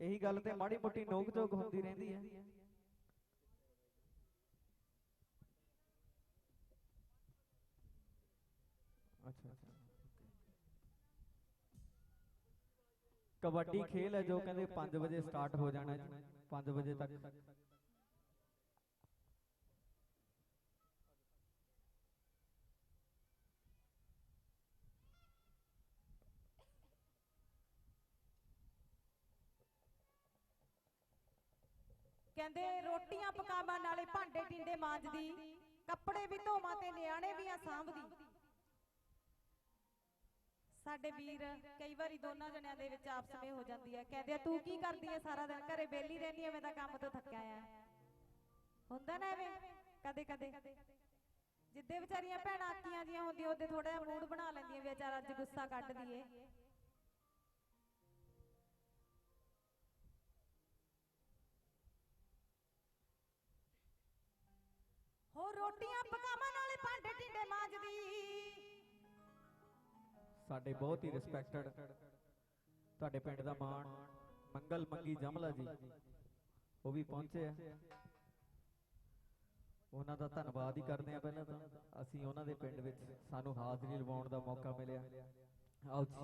ਇਹੀ ਗੱਲ ਤੇ ਮਾੜੀ ਮੋਟੀ ਨੋਕ ਝੋਕ ਹੁੰਦੀ ਰਹਿੰਦੀ ਹੈ ਅੱਛਾ ਅੱਛਾ। ਕਬੱਡੀ ਖੇਲ ਹੈ ਜੋ ਕਹਿੰਦੇ 5 ਵਜੇ ਸਟਾਰਟ ਹੋ ਜਾਣਾ ਜੀ 5 ਵਜੇ ਤੱਕ। ਕਹਿੰਦੇ ਰੋਟੀਆਂ ਪਕਾਵਾਂ ਨਾਲੇ ਭਾਂਡੇ ਟਿੰਡੇ ਮਾਂਜਦੀ, ਕੱਪੜੇ ਵੀ ਧੋਵਾਂ ਤੇ ਨਿਆਣੇ ਵੀ ਆ ਸਾਂਭਦੀ। ਸਾਡੇ ਵੀਰ ਕਈ ਵਾਰੀ ਦੋਨਾਂ ਜਣਿਆਂ ਦੇ ਵਿੱਚ ਆਪਸ ਵਿੱਚ ਹੋ ਜਾਂਦੀ ਹੈ। ਕਹਿੰਦੇ ਆ, ਤੂੰ ਕੀ ਕਰਦੀ ਹੈ ਸਾਰਾ ਦਿਨ? ਘਰੇ ਬੇਲੀ ਰਹਿੰਦੀ ਐ ਮੈਂ ਤਾਂ ਕੰਮ ਤੋਂ ਥੱਕਿਆ ਆ। ਹੁੰਦਾ ਨਾ ਐਵੇਂ? ਕਦੇ ਕਦੇ। ਜਿੱਦੇ ਵਿਚਾਰੀਆਂ ਭੈਣਾਂ ਆਕੀਆਂ ਜੀਆਂ ਹੁੰਦੀਆਂ, ਉਹਦੇ ਥੋੜਾ ਜਿਹਾ ਮੂਡ ਬਣਾ ਲੈਂਦੀਆਂ ਵੀ ਅੱਜ ਗੁੱਸਾ ਕੱਢ ਦਈਏ। ਹੋ ਰੋਟੀਆਂ ਪਕਾਵਾਂ ਨਾਲੇ ਭਾਂਡੇ ਟਿੰਡੇ ਮਾਂਜਦੀ। ਸਾਡੇ ਬਹੁਤ ਹੀ ਰਿਸਪੈਕਟਡ ਤੁਹਾਡੇ ਪਿੰਡ ਦਾ ਮਾਣ, ਮੰਗਲ ਮੰਗੀ ਜਮਲਾ ਜੀ। ਉਹ ਵੀ ਪਹੁੰਚੇ ਆ। ਉਹਨਾਂ ਦਾ ਧੰਨਵਾਦ ਹੀ ਕਰਦੇ ਆ ਪਹਿਲਾਂ ਤਾਂ। ਅਸੀਂ ਉਹਨਾਂ ਦੇ ਪਿੰਡ ਵਿੱਚ ਸਾਨੂੰ ਹਾਜ਼ਰੀ ਲਵਾਉਣ ਦਾ ਮੌਕਾ ਮਿਲਿਆ। ਆਓ ਜੀ।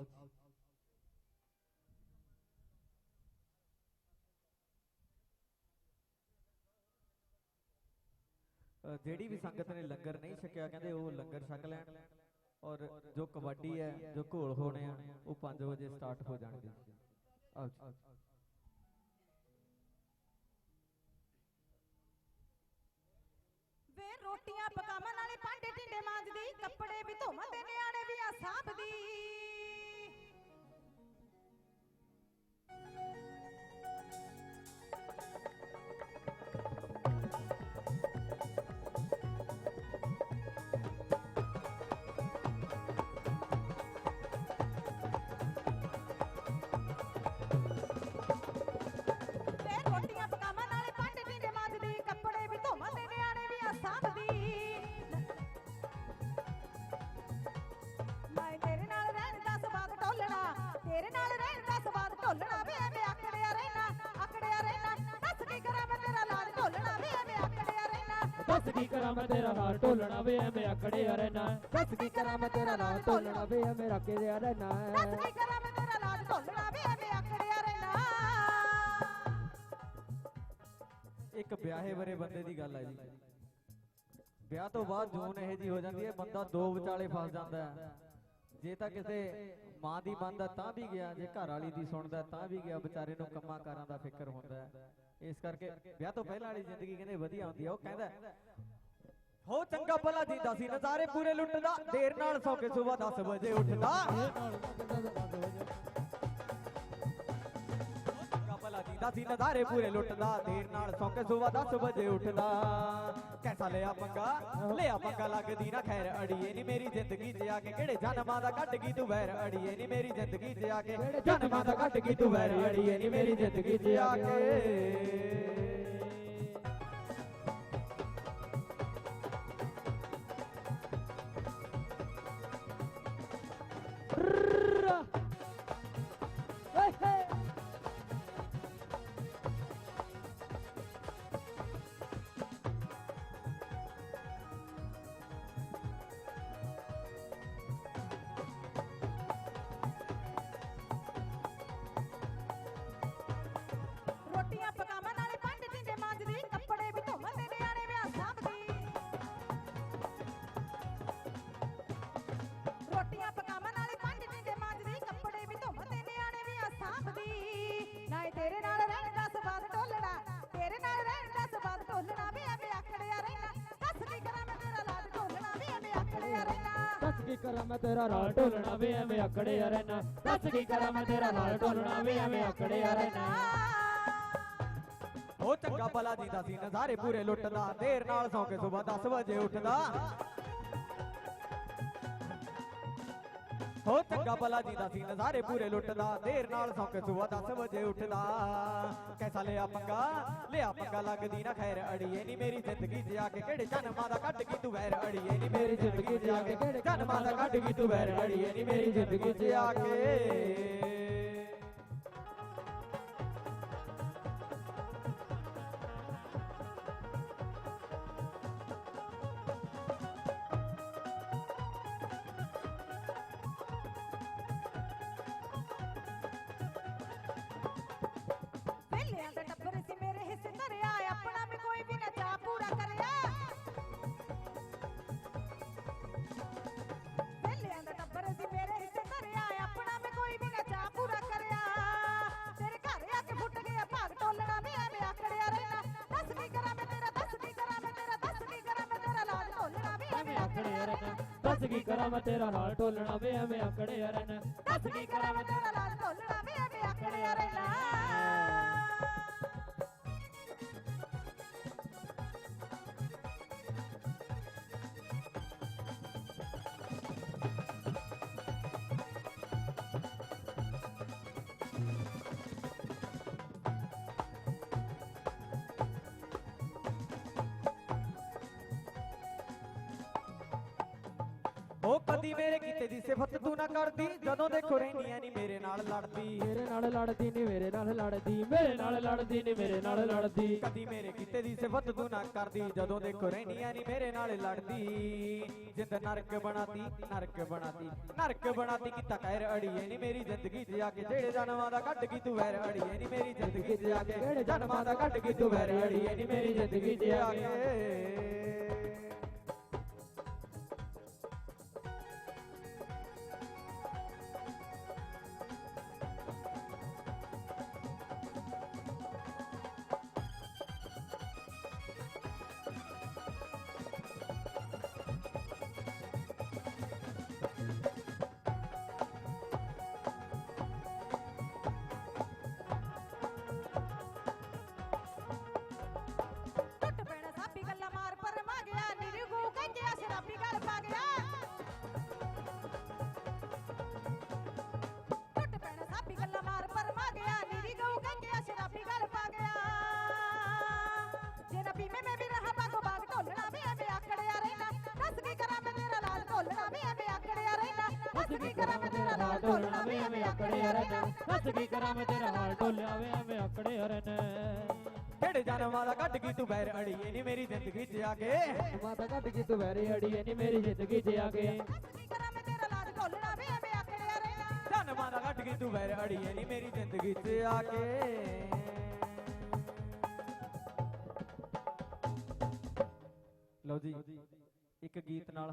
ਜਿਹੜੀ ਵੀ ਸੰਗਤ ਨੇ ਲੰਗਰ ਨਹੀਂ ਛਕਿਆ, ਕਹਿੰਦੇ ਉਹ ਲੰਗਰ ਛਕ ਲੈਣ। ਔਰ ਜੋ ਕਬੱਡੀ ਹੈ, ਜੋ ਘੋਲ ਹੋਣੇ ਆ, ਉਹ 5 ਵਜੇ ਸਟਾਰਟ ਹੋ ਜਾਣਗੇ। ਆਓ ਜੀ। ਵੇ ਰੋਟੀਆਂ ਪਕਾਵਾਂ ਨਾਲੇ ਭਾਂਡੇ ਟਿੰਡੇ ਮਾਂਜਦੀ, ਕੱਪੜੇ ਵੀ ਧੋਵਾਂ ਤੇ ਨਿਆਣੇ ਵੀ ਆ ਸਾਂਭਦੀ। ਦੱਸ ਕੀ ਕਰਾਂ ਮੈਂ ਤੇਰਾ ਨਾਲ? ਢੋਲਣਾ ਵੇ ਐਵੇਂ ਅਕੜਿਆ ਰਹਿਣਾ। ਦੱਸ ਕੀ ਕਰਾਂ ਮੈਂ ਤੇਰਾ ਲਾਜ ਢੋਲਣਾ ਵੇ ਐਵੇਂ ਰੱਖਿਆ ਰਹਿਣਾ। ਦੱਸ ਕੀ ਕਰਾਂ ਮੈਂ ਤੇਰਾ ਲਾਜ ਢੋਲਣਾ ਵੇ ਐਵੇਂ ਆਕੜਿਆ ਰਹਿਣਾ। ਇੱਕ ਵਿਆਹੇ ਬਰੇ ਬੰਦੇ ਦੀ ਗੱਲ ਹੈ ਜੀ। ਵਿਆਹ ਤੋਂ ਬਾਅਦ ਜੂਨ ਇਹ ਜੀ ਹੋ ਜਾਂਦੀ ਹੈ ਬੰਦਾ ਦੋ ਵਿਚਾਲੇ ਫਸ ਜਾਂਦਾ ਹੈ। ਜੇ ਤਾਂ ਕਿਸੇ ਮਾਂ ਦੀ ਮੰਨਦਾ ਤਾਂ ਵੀ ਗਿਆ ਜੇ ਘਰ ਵਾਲੀ ਦੀ ਸੁਣਦਾ ਤਾਂ ਵੀ ਗਿਆ ਵਿਚਾਰੇ ਨੂੰ ਕੰਮਾਂ ਕਾਰਾਂ ਦਾ ਫਿਕਰ ਹੁੰਦਾ ਇਸ ਕਰਕੇ ਵਿਆਹ ਤੋਂ ਪਹਿਲਾਂ ਵਾਲੀ ਜ਼ਿੰਦਗੀ ਕਹਿੰਦੇ ਵਧੀਆ ਹੁੰਦੀ ਹੈ ਉਹ ਕਹਿੰਦਾ ਹੋ। ਚੰਗਾ ਭਲਾ ਜੀਦਾ ਸੀ ਨਜ਼ਾਰੇ ਪੂਰੇ ਲੁੱਟਦਾ ਦੇਰ ਨਾਲ ਸੌ ਕੇ ਸਵੇਰ 10 ਵਜੇ ਉੱਠਦਾ। ਚੰਗਾ ਭਲਾ ਸੀ ਨਜ਼ਾਰੇ ਪੂਰੇ ਲੁੱਟਦਾ, ਦੇਰ ਨਾਲ ਸੌ ਕੇ ਸਵੇਰ 10 ਵਜੇ ਉੱਠਦਾ। ਕੈਸਾ ਲਿਆ ਪੰਗਾ? ਲਿਆ ਪੰਗਾ ਲੱਗਦੀ ਨਾ, ਖੈਰ ਅੜੀਏ ਨੀ ਮੇਰੀ ਜ਼ਿੰਦਗੀ 'ਚ ਆ ਕੇ। ਕਿਹੜੇ ਜਨਮਾਂ ਦਾ ਕੱਢ ਗਈ ਤੂੰ ਵੈਰ ਅੜੀਏ ਨੀ ਮੇਰੀ ਜ਼ਿੰਦਗੀ 'ਚ ਆ ਕੇ। ਜਨਮਾਂ ਦਾ ਕੱਢ ਗਈ ਤੂੰ ਵੈਰ ਅੜੀਏ ਨੀ ਮੇਰੀ ਜ਼ਿੰਦਗੀ 'ਚ ਆ ਕੇ। ਕਰਾਂ ਮੈਂ ਤੇਰਾ ਨਾਲ ਢੋਲਣਾ ਵੇ ਐਵੇਂ ਅਕੜਿਆ ਰਹਿਣਾ। ਦੱਸ ਕੀ ਕਰਾਂ ਮੈਂ ਤੇਰਾ ਨਾਲ ਢੋਲਣਾ ਵੇ ਐਵੇਂ ਅਕੜਿਆ ਰਹਿਣਾ। ਉਹ ਚੰਗਾ ਭਲਾ ਜੀਦਾ ਸੀ, ਨਜ਼ਾਰੇ ਪੂਰੇ ਲੁੱਟਦਾ। ਦੇਰ ਨਾਲ ਸੌ ਕੇ ਸਵੇਰ 10 ਵਜੇ ਉੱਠਦਾ। ਹੋ ਚੰਗਾ ਭਲਾ ਜੀਦਾ ਸੀ, ਨਜ਼ਾਰੇ ਪੂਰੇ ਲੁੱਟਦਾ, ਦੇਰ ਨਾਲ ਸੌ ਕੇ ਸਵੇਰ 10 ਵਜੇ ਉੱਠਦਾ। ਕੈਸਾ ਲਿਆ ਪੰਗਾ? ਲਿਆ ਪੰਗਾ ਲੱਗਦੀ ਨਾ, ਖੈਰ ਅੜੀਏ ਨੀ ਮੇਰੀ ਜ਼ਿੰਦਗੀ 'ਚ ਆ ਕੇ, ਕਿਹੜੇ ਜਨਮਾਂ ਦਾ ਕੱਢ ਗਈ ਤੂੰ ਵੈਰ ਅੜੀਏ ਨੀ ਮੇਰੀ ਜ਼ਿੰਦਗੀ 'ਚ ਆ ਕੇ, ਕਿਹੜੇ ਜਨਮਾਂ ਦਾ ਕੱਢ ਗਈ ਤੂੰ ਵੈਰ ਅੜੀਏ ਨੀ ਮੇਰੀ ਜ਼ਿੰਦਗੀ 'ਚ ਆ ਕੇ। ਦੱਸ ਕੀ ਕਰਾਂ ਮੈਂ ਤੇਰਾ ਹਾਲ ਢੋਲਣਾ ਵੇ ਐਵੇਂ ਆਕੜੇ ਰਹਿਣਾ ਦੱਸ ਕੀ ਕਰਾਂ ਕਦੀ ਮੇਰੇ ਕੀਤੇ ਦੀ ਸਿਫਤ ਤੂੰ ਨਾ ਕਰਦੀ ਜਦੋਂ ਦੇਖੋ ਰਹਿੰਦੀਆਂ ਨਹੀਂ ਮੇਰੇ ਨਾਲ ਲੜਦੀ। ਮੇਰੇ ਨਾਲ ਲੜਦੀ ਨੀ ਮੇਰੇ ਨਾਲ ਲੜਦੀ ਮੇਰੇ ਨਾਲ ਲੜਦੀ ਨੀ ਮੇਰੇ ਨਾਲ ਲੜਦੀ। ਕਦੀ ਮੇਰੇ ਕੀਤੇ ਦੀ ਸਿਫਤ ਤੂੰ ਨਾ ਕਰਦੀ ਜਦੋਂ ਦੇਖੋ ਰਹਿੰਦੀਆਂ ਨਹੀਂ ਮੇਰੇ ਨਾਲ ਲੜਦੀ। ਜਿੰਦ ਨਰਕ ਬਣਾਤੀ ਨਰਕ ਬਣਾਤੀ ਨਰਕ ਬਣਾਤੀ ਕੀਤਾ ਕਹਿਰ ਅੜੀਏ ਨਹੀਂ ਮੇਰੀ ਜ਼ਿੰਦਗੀ 'ਚ ਆ ਕੇ। ਜਿਹੜੇ ਜਨਮਾਂ ਦਾ ਕੱਢ ਗਈ ਤੂੰ ਵੈਰ ਅੜੀਏ ਨਹੀਂ ਮੇਰੀ ਜ਼ਿੰਦਗੀ 'ਚ ਆ ਕੇ। ਜਿਹੜੇ ਜਨਮਾਂ ਦਾ ਕੱਢ ਗਈ ਤੂੰ ਵੈਰ ਅੜੀਏ ਨਹੀਂ ਮੇਰੀ ਜ਼ਿੰਦਗੀ 'ਚ ਆ ਕੇ। ਕੀ ਕਰਾਂ ਮੈਂ ਤੇਰਾ ਲਾਲ ਢੋਲਣਾ ਵੀ ਐਵੇਂ ਆਕੜਿਆ ਰਹਿਣਾ ਦੱਸ ਕੀ ਕਰਾਂ ਮੈਂ ਤੇਰਾ ਨਾਲ ਢੋਲਿਆ ਵੇ ਐਵੇਂ ਆਕੜਿਆ ਰਹਿਣਾ ਜਿਹੜੇ ਜਨਮਾਂ ਦਾ ਕੱਢ ਗਈ ਤੂੰ ਵੈਰ ਅੜੀਏ ਨਹੀਂ ਮੇਰੀ ਜ਼ਿੰਦਗੀ 'ਚ ਆ ਕੇ। ਗਈ ਤੂੰ ਅੜੀਏ ਨੀ ਮੇਰੀ ਜ਼ਿੰਦਗੀ 'ਚ ਆ ਕੇ। ਕੀ ਜਨਮਾਂ ਦਾ ਗਈ ਤੂੰ ਵੈਰ ਅੜੀਏ ਨਹੀਂ ਮੇਰੀ ਜ਼ਿੰਦਗੀ 'ਚ ਆ ਕੇ। ਲਓ ਜੀ ਇੱਕ ਗੀਤ ਨਾਲ